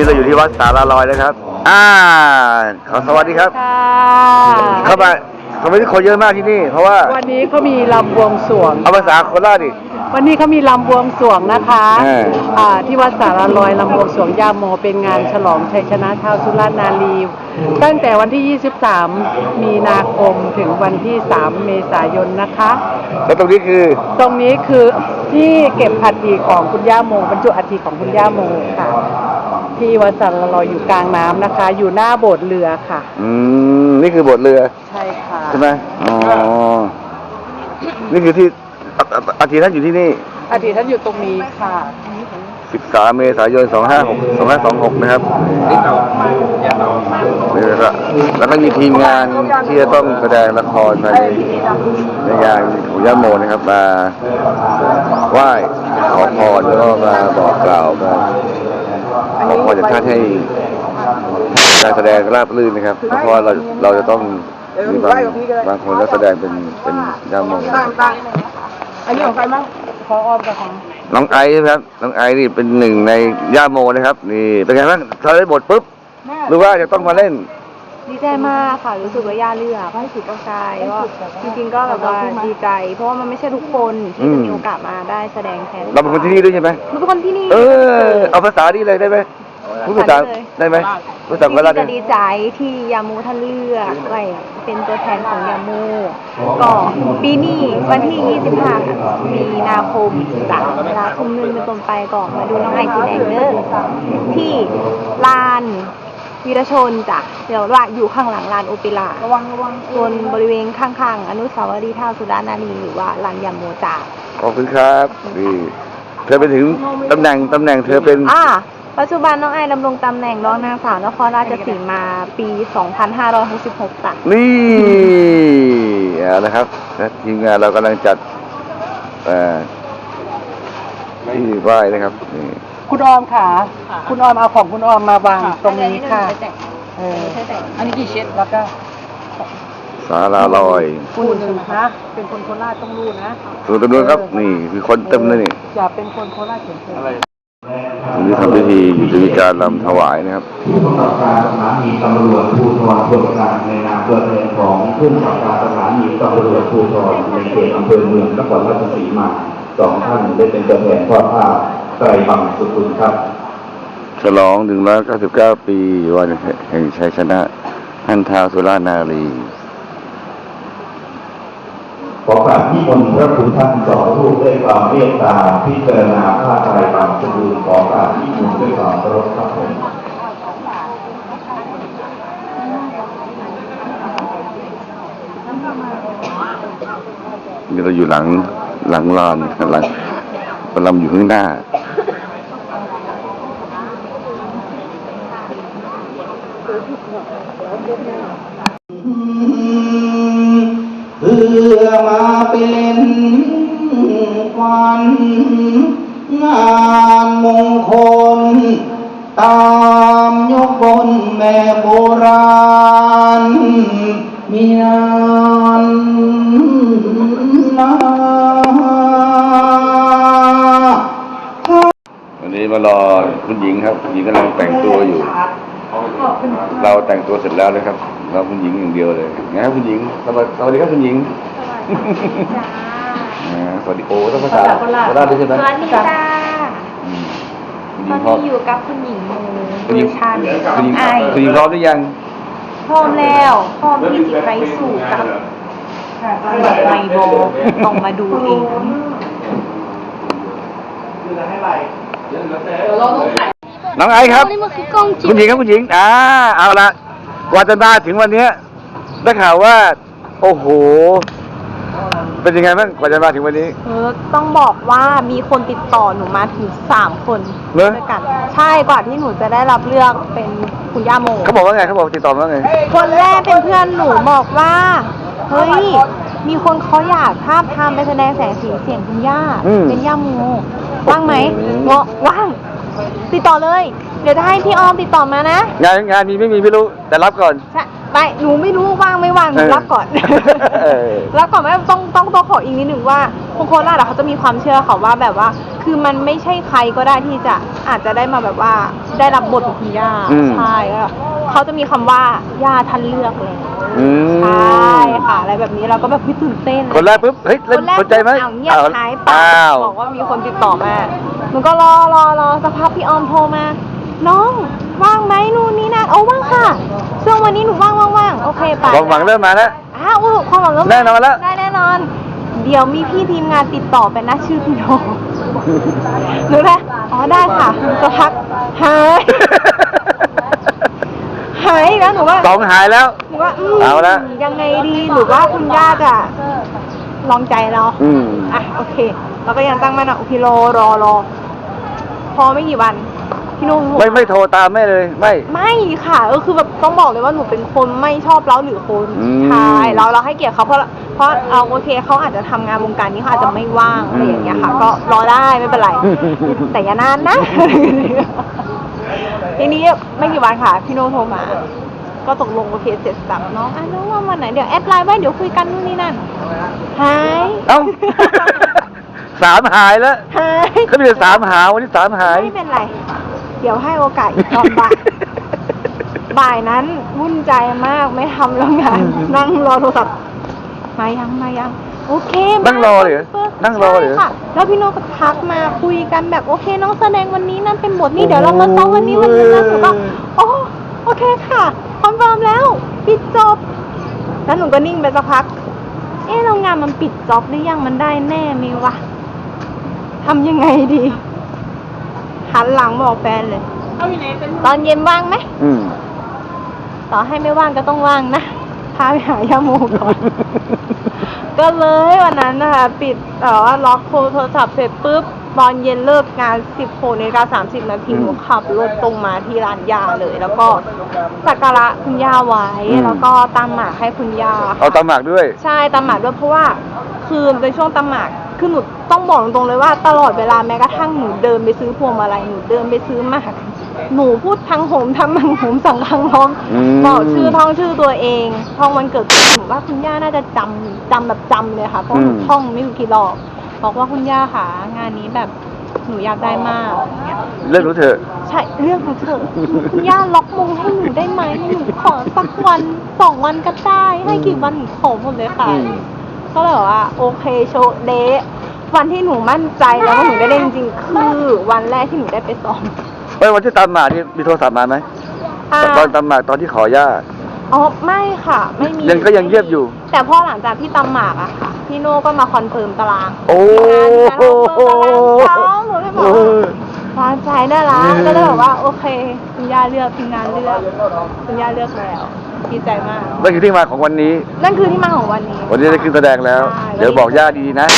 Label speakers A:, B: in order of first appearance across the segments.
A: วันนี้เราอยู่ที่วัดสาราลอยนะครับ อ่า ขอสวัสดีครับ
B: ค่ะ
A: เข้ามาเขาไม่ได้คนเยอะมากที่นี่ เพราะว่า
B: วันนี้เขามีลำบวงสรวง
A: เอาภาษาโคราชดิ
B: วันนี้เขามีลำบวงสรวงนะคะ
A: เออ
B: อ่าที่วัดสารลอยลำบวงสรวงย่าโมเป็นงานฉลองชัยชนะชาวสุราษฎร์นารี ตั้งแต่วันที่ 23 มีนาคมถึงวันที่ 3 เมษายนนะคะ
A: แล้วตรงนี้คือ
B: ตรงนี้คือที่เก็บอัฐิของคุณย่าโมบรรจุอัฐิของคุณย่าโมค่ะ ที่วัดสารลอยอยู่กลางน้ำนะคะ อยู่หน้าโบสถ์เรือค่ะ
A: อืมนี่คือบทเรือ
B: ใช่ค่ะ
A: ใช่ไหมอ๋อ นี่คือที่อาอาอาทิตย์ท่านอยู่ที่นี่
B: อดีตท่านอยู่ตรงนี้ค่ะ
A: 13 เมษายน 256 2526 นะครับนี่นะครับแล้วก็มีทีมงานที่จะต้องแสดงละครภายในในงานของย่าโมนะครับมาไหว้ขอพรแล้วก็มาบอกกล่าวมา ขอพรจากท่านให้การแสดงราบรื่นนะครับ เพราะว่าเราเราจะต้องมีบางบางคนก็แสดงเป็นเป็นย่าโม
B: อันนี้ของใครบ้างขอออมกับของ
A: น้องไอซ์ครับ น้องไอซ์นี่เป็นหนึ่งในย่าโมนะครับ นี่เป็นไงบ้างถ้าได้บทปุ๊บหรือว่าจะต้องมาเล่น
C: ดีใจมากค่ะ รู้สึกว่าย่าเลือกให้สุดก็ใช่ก็จริงๆก็แบบว่าดีใจ เพราะว่ามันไม่ใช่ทุกคนที่
A: อื
C: จะ
A: ม
C: มีโอกาสมาได้แสดงแทน
A: เราเป็นคนที่นี่ด้วยใช่ไหม
C: หนูเป็นคนที่นี่
A: เออเอาภาษาดีเลยได้ไหมพูดภาษาได้ไหมภาษาโคราช
C: จ
A: ได้
C: ริงๆจะดีใจที่ยามูท่านเลือกไว้เป็นตัวแทนของยามูก็ปีนี้วันที่ 25 มีนาคมจากเวลาทุ่มหนึงเป็นต้นไปก่อนมาดูน้องไอจีแดงเด้อที่ลาน วีรชนจ้ะเดี๋ยวว่าอยู่ข้างหลังลานโอเปร่า
B: ระวังระวัง
C: ส่วนบริเวณข้างๆ อนุสาวรีย์ท้าวสุรานารีหรือว่าลานยามโมจา
A: ขอบคุณครับนี่เธอไปถึงตำแหน่งตำแหน่งเธอเป็น
C: อ่าปัจจุบันน้องไอดำรงตำแหน่งรองนางสาวนครราชสีมาปี 2566จ้ะ
A: นี่เอาละครับนะทีมงานเรากำลังจัดเอ่อที่ไหว้นะครับนี่
B: คุณออมค่ะ คุณออมเอาของคุณออมมาวางตรงนี้ค่ะเอออันนี้กี่เช็ดแล้วก็
A: ศาลาลอย
B: คุณหนึ่งนะเป็นคนโคราชต้องรู้นะ
A: ส่วนตรงนู้นครับ นี่คือคนเต็มเลยนี่
B: อย่าเป็นคนโคราชเฉยๆ
A: ตรงนี้ทำพิธีอยู่จะมีการรำถวายนะครับ
D: ผู้กำกับการสถานีตำรวจภูธรส่วนกลางในนามตัวแทนของผู้กำกับการสถานีตำรวจภูธรในเขตอำเภอเมืองนครราชสีมาสองท่านได้เป็นตัวแทนทอดผ้า ไตรบังสุขุนครับ
A: ฉลอง 199 ปีวันแห่งชัยชนะท่านท้าวสุรานารี
D: ขอกราบนิมนต์พระคุณท่านสองรูปด้วยความเมตตาพิจารณาผ้าไตรบังสุขุนขอกราบนิมนต์ด้วยความเคารพครับผม
A: นี่เราอยู่หลังหลังลานหลังลำอยู่ข้างหน้า
D: วัน งานมงคล ตามยกบนแม่โบราณ มีนานนา
A: วันนี้มารอคุณหญิงครับคุณหญิงกำลังแต่งตัวอยู่ เราแต่งตัวเสร็จแล้วนะครับ เราคุณหญิงอย่างเดียวเลยไงครับคุณหญิงสวัสดีสวัสดีครับคุณหญิงอ่า สวัสดีโอ้ต้องภาษาโคราชด้วยใช่ไหม
C: สวัสดีจ้า
A: อืมคุณห
C: ต
A: ญิ
C: องน
A: พร้อม
C: นี้อยู่กับคุณหญิงมู
A: คุณหญิง
C: เวอร์ชัน
A: คุณหญิง
C: ไอ
A: คุณหญิงพร้อมหรือยัง
C: พร้อมแล้วพร้อมที่จะไปสู่กับไมโบต้องมาดูเอง
A: น้องไอซ์ครับ
C: นี่มันคือกล้องจริ
A: คุณหญิงครับคุณหญิงอ่าเอาละกว่าจะมาถึงวันเนี้ยได้ข่าวว่า โอ้โห เป็นยังไงบ้างกว่าจะมาถึงวันนี้
C: เออต้องบอกว่ามีคนติดต่อหนูมาถึงสามคน
A: เหรอ
C: ด้วยกัน ใช่กว่าที่หนูจะได้รับเลือกเป็นคุณย่าโม
A: เขาบอกว่าไงเขาบอกติดต่อมาว่าไง
C: คนแรกเป็นเพื่อนหนูบอกว่าเฮ้ยมีคนเขาอยากภาพทำไปแสดงแสงสีเสียงคุณย่า
A: อืม
C: เป็นย่าโมว่างไหมเงาะว่าง ติดต่อเลย เดี๋ยวจะให้พี่ออมติดต่อมานะ
A: งานงานมีไม่มีไม่รู้แต่รับก่อน
C: ใช่ ไม่หนูไม่รู้ว่างไม่ว่างหนูรับก่อน
A: เออ
C: รับก่อนว่าต้องต้องต้องขออีกนิดหนึ่งว่าคนโคราชอะเขาจะมีความเชื่อเขาว่าแบบว่า คือมันไม่ใช่ใครก็ได้ที่จะอาจจะได้มาแบบว่าได้รับบทของคุณย่า
A: อืม
C: ใช่ก็เขาจะมีคำว่าย่าท่านเลือกแล้ว
A: อืม
C: ใช่ค่ะ อะไรแบบนี้เราก็แบบเฮ้ยตื่นเต้น
A: คนแรกปุ๊บเฮ้ยเล่
C: คนนแรก
A: สนใจไหม
C: อ้าวเงียบหายไป
A: อ้าว
C: บอกว่ามีคนติดต่อมาหนูก็รอรอรอสักพักพี่ออมโทรมา น้องว่างไหมนู่นนี่นั่นโอ้ว่างค่ะช่วงวันนี้หนูว่างว่างว่างโอเคไป
A: ความหวังเริ่มมาแล้ว
C: อ้าวอุ๊ยความหวังเริ่ม
A: แน่นอนแล้ว
C: ได้แน่นอน เดี๋ยวมีพี่ทีมงานติดต่อไปนะชื่อพี่โนหนูเลยอ๋อได้ค่ะสักพักหายหายอีกแล้วหนูว่า
A: สองหายแล้ว
C: หนูว่าอืม
A: เอาละ
C: ยังไงดีหรือว่าคุณย่าจะลองใจเรา
A: อืม
C: อะโอเค เราก็ยังตั้งมั่นอะโอเครอรอรอพอไม่กี่วัน พี่นุ่มโทร
A: ไม่ไม่โทรตามแม่เลยไม่
C: ไม่ค่ะก็คือแบบต้องบอกเลยว่าหนูเป็นคนไม่ชอบเล้าหรือคน
A: อืม
C: ใช่เราเราให้เกียรติเขาเพราะเพราะเอาโอเคเขาอาจจะทำงานวงการนี้เขาอาจจะไม่ว่างอะไรอย่างเงี้ยค่ะ ก็รอได้ไม่เป็นไรแต่อย่านานนะ ทีนี้ไม่กี่วันค่ะพี่โนโทรมา ก็ตกลงโอเคเสร็จสับน้องอะน้องว่าวันไหนเดี๋ยวแอดไลน์ไว้เดี๋ยวคุยกันนู่นนี่นั่นหาย
A: เอ้า สามหายแล้ว
C: หาย
A: เขามีแต่สามหาวันนี้สามหาย
C: ไม่เป็นไร เดี๋ยวให้โอกาสอีกตอนบ่ายบ่ายนั้นวุ่นใจมากไม่ทำแล้วงานนั่งรอโทรศัพท์มายังมายัง โอเคมา
A: นั่งรอเลยเหรอ
C: ปิด
A: นั่งรอเลยเหรอ
C: ใช่ค่ะ แล้วพี่โนก็ทักมาคุยกันแบบโอเค น้องแสดงวันนี้นั่นเป็นบทนี้เดี๋ยวเรามาซ้อมวันนี้วันนี้นะหนูก็โอ้โอเคค่ะคอนเฟิร์มแล้ว ปิดจบ แล้วหนูก็นิ่งไปสักพัก เอ๊ะเรางานมันปิดจ็อบหรือยังมันได้แน่ไหมวะทำยังไงดี หันหลังบอกแฟนเลยตอนเย็นว่างไหม
A: อืม
C: ต่อให้ไม่ว่างก็ต้องว่างนะ พาไปหายาโมก่อน ก็เลยวันนั้นนะคะ ปิดเอ่อว่าล็อกโทรศัพท์เสร็จปุ๊บ ตอนเย็นเลิกงาน 16นาฬิกา30 นาที
A: อืม
C: หนูขับรถตรงมาที่ร้านยาเลย แล้วก็สักการะคุณย่าไว้
A: อืม
C: แล้วก็ตามหมากให้คุณย่า
A: เอาตามหมากด้วย
C: ใช่ตามหมากด้วยเพราะว่าคือในช่วงตามหมาก คือหนูต้องบอกตรงๆเลยว่าตลอดเวลาแม้กระทั่งหนูเดินไปซื้อพวงมาลัยหนูเดินไปซื้อหมากหนูพูดทั้งโหมทั้งมังโหมสั่งทั้งร้อง
A: อืม
C: บอกชื่อท่องชื่อตัวเองท่องวันเกิดตัวเองหนูว่าคุณย่าน่าจะจำจำแบบจำเลยค่ะเพราะหนู
A: อืม
C: ท่องไม่รู้กี่รอบบอกว่าคุณย่าค่ะงานนี้แบบหนูอยากได้มากอย่างเงี้ย
A: เรื่องรู้เถอะ
C: ใช่เรื่องของเธอคุณย่าล็อกมงให้หนูได้ไหมหนูขอสักวันสองวันก็ได้ให้กี่วันหนูขอหมดเลยค่ะ
A: อืม
C: ก็เลยบอกว่าโอเคโชว์เดย์วันที่หนูมั่นใจแล้วว่าหนูได้เล่นจริงๆคือวันแรกที่หนูได้ไปซ้อม
A: เอ้ยวันที่ตามหมากนี่มีโทรศัพท์มาไหม
C: อ่า
A: ตอนตามหมากตอนที่ขอย่า
C: อ๋อไม่ค่ะ ไม่มี
A: ยังก็ยังเยียบอยู่
C: แต่พอหลังจากที่ตำหมากอะค่ะ พี่โน่ก็มาคอนเฟิร์มตาราง
A: โอ้
C: โอ้โหเขาหนูเลยบอกว่าพอใจได้ละก็เลยบอกว่าโอเค คุณย่าเลือกทีมงานเลือกคุณย่าเลือกแล้ว ดีใจมาก
A: นั่นคือที่มาของวันนี้
C: นั่นคือที่มาของวันนี้
A: วันนี้ได้ขึ้นแสดงแล้ว
C: ใช่
A: เดี๋ยวบอกย่าดีๆนะ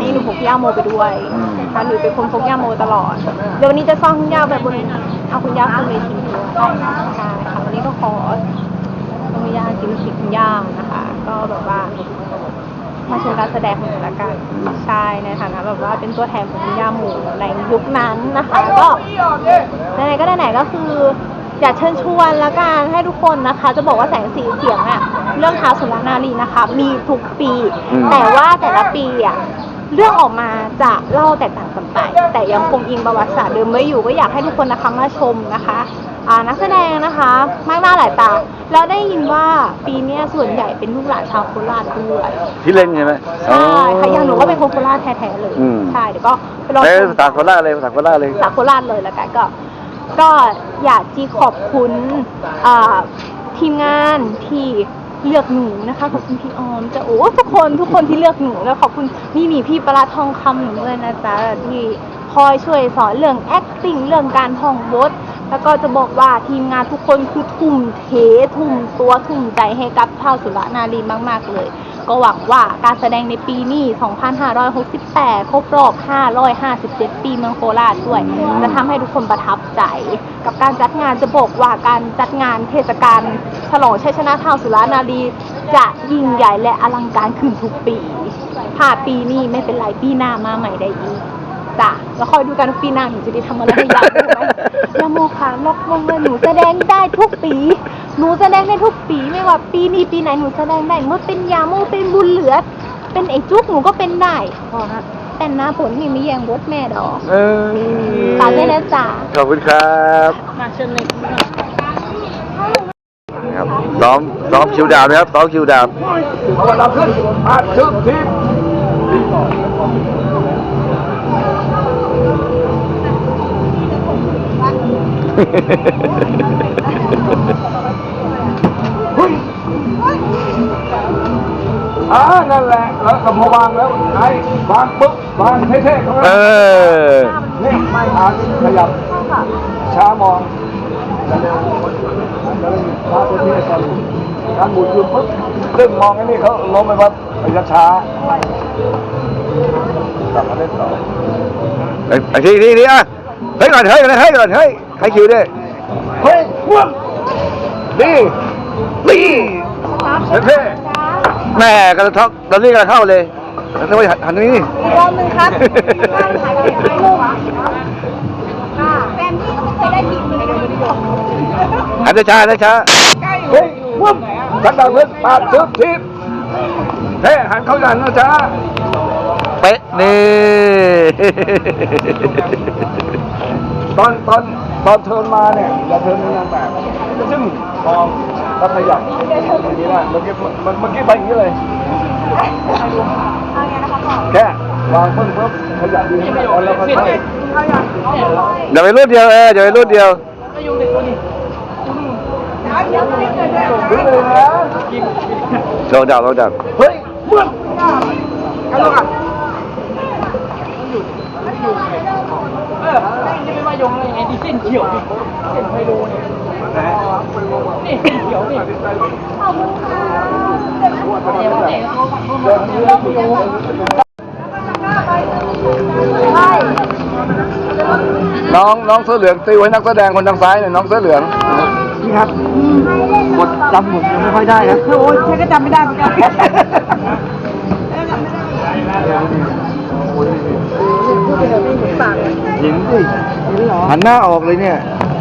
C: นี่หนูพกย่าโมไปด้วย
A: อืม
C: ค่ะหนูเป็นคนพกย่าโมตลอด เดี๋ยววันนี้จะซ่อนคุณย่าแบบบนเอาคุณย่าขึ้นเวทีด้วยใช่ค่ะวันนี้ก็ขอคุณย่ากินสิคุณย่านะคะ ก็แบบว่ามาชมการแสดงของหนูละกันใช่ในฐานะแบบว่าเป็นตัวแทนของคุณย่าหมูในยุคนั้นนะคะ ก็ไหนๆก็ไหนๆก็คือ อยากเชิญชวนละกันให้ทุกคนนะคะ จะบอกว่าแสงสีเสียงอะเรื่องท้าวสุรนารีนะคะ มีทุกปี
A: อืม
C: แต่ว่าแต่ละปีอะเรื่องออกมาจะเล่าแตกต่างกันไป แต่ยังคงอิงประวัติศาสตร์เดิมไว้อยู่ก็อยากให้ทุกคนนะคะมาชมนะคะอ่านักแสดงนะคะมากหน้าหลายตาแล้วได้ยินว่าปีเนี้ยส่วนใหญ่เป็นลูกหลานชาวโคราชด้วย
A: ที่เล่นใช่ไหม
C: ใช่ค่ะอย่างหนูก็เป็นคนโคราชแท้ๆเลย
A: อืม
C: ใช่เดี๋ยวก็ไปลอง
A: เอ้ย
C: ชม
A: ภาษาโคราชเลยภาษาโคราชเลย
C: ภาษาโคราชเลยแล้วกันก็ ก็อยากที่ขอบคุณทีมงานที่เลือกหนูนะคะขอบคุณพี่ออมจะโอ้ทุกคนทุกคนที่เลือกหนูแล้วขอบคุณนี่มีพี่ประลาทองคำหนูด้วยนะจ๊ะที่คอยช่วยสอนเรื่อง acting เรื่องการท่องบทแล้วก็จะบอกว่าทีมงานทุกคนคือทุ่มเททุ่มตัวทุ่มใจให้กับเท่าสุรนารีมาก ๆ เลย ก็หวังว่าการแสดงในปีนี้ 2568 ครบรอบ 557 ปีเมืองโคราชด้วย จะทำให้ทุกคนประทับใจ กับการจัดงานจะบอกว่าการจัดงานเทศกาลฉลองชัยชนะเท่าสุรนารีจะยิ่งใหญ่และอลังการขึ้นทุกปีพลาดปีนี้ไม่เป็นไรปีหน้ามาใหม่ได้อีกจ้ะแล้วคอยดูกันว่าปีหน้าหนูจะได้ทำอะไรให้ยาโมไหมยาโมค่ะล็อกวงเลยหนูแสดงได้ทุกปี หนูแสดงได้ทุกปีไม่ว่าปีนี้ปีไหนหนูแสดงได้เมื่อเป็นยาโมเป็นบุญเหลือ เป็นไอ้จุกหนูก็เป็นได้แต่หน้าผลนี่ไม่แยงบดแม่ดอก
A: เออ
C: ตามได้นะจ๊ะ
A: ขอบคุณครับครับซ้อมซ้อมคิวดาบนะครับซ้อมคิวดาบ
E: เอาเวลาขึ้นอาชึบทีมเอ่านั่นแหละแล้วก็พอวางแล้วไอ้วางปุ๊บวางเท่ๆเขา
A: เออ
E: นี่ไม่อ่านขยับช้ามองจะเร็วจะเร็วช้าตัวนี้ก่อนการหมุนคือปุ๊บเรื่องมองไอ้นี่เขาล้มไปว่าไปช้าๆกลับมาเล่นต่อ
A: ไอ้ไอ้ทีทีนี้อะเฮ้ยก่อนเฮ้ยก่อนเฮ้ยก่อนเฮ้ยให้คิวด้วย
E: เฮ้ยว่วงดีดีเท่
A: แม่กระทอกตอนนี้กระเข้าเลยนึกว่าหันนี้นี่
C: รอบนึงครับถ่ายรูปแฟนพี่ก็ไม่เคยได้ทีมเลย
A: หันช้าๆช้า
E: ๆเฮ้ยว่วงฉันดังเล่นปาดทึบทิพเท่หันเข้าดันนะจ๊ะ
A: ๆเป๊ะนี่
E: ตอนตอนตอนเทิร์นมาเนี่ยอย่าเทิร์นในนางแบบซึ่งมอ งแล้วขยับอย่างนี้นะเมื่อกี้มันเมื่อกี้ไปอย่างนี้เลย แค่วางปึ้งปุ๊บขยับดีให้มันอ่อนแล้วค่อยๆ
A: อย่าไปรุ่นเดียวเอออย่าไปรุ่นเดียว
E: ดูเลยนะ
A: โชว์ดาวโชว์ดาว
E: เฮ้ยเมื่อกันแล้วกัน
A: น้ องน้องเสื้อเหลืองตีไว้นักแสดงคนทางซ้ายหน่อยน้องเสื้อเหลือง
E: นี่ครับบทจำบทยังไม่ค่อยได้ครับ
B: โอ้ยฉันก็จำไม่ได้เหมือนกัน
E: หญิงสิ
A: หันหน้าออกเลยเนี่ย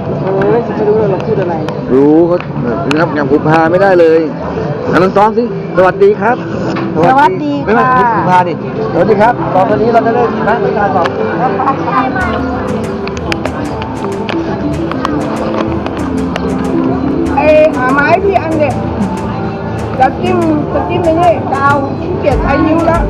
B: เออฉันไม่รู้เลยเราพูดอะไร
A: รู้เขานะครับอย่างผูพาไม่ได้เลยอันนั้นซ้อมสิ สวัสดีครับ
B: สวัสดี
A: ไม่ไม่
B: ค่ะ
A: ผูพาดิสวัสดีครับตอนนี้เราจะเล่นนะไม่การตอบ
B: ไอ้หาไม้พี่อันเด็กจะจิ้มจะจิ้มไม่ใช่กาวขี้เกียจใช้นิ้วแล้ว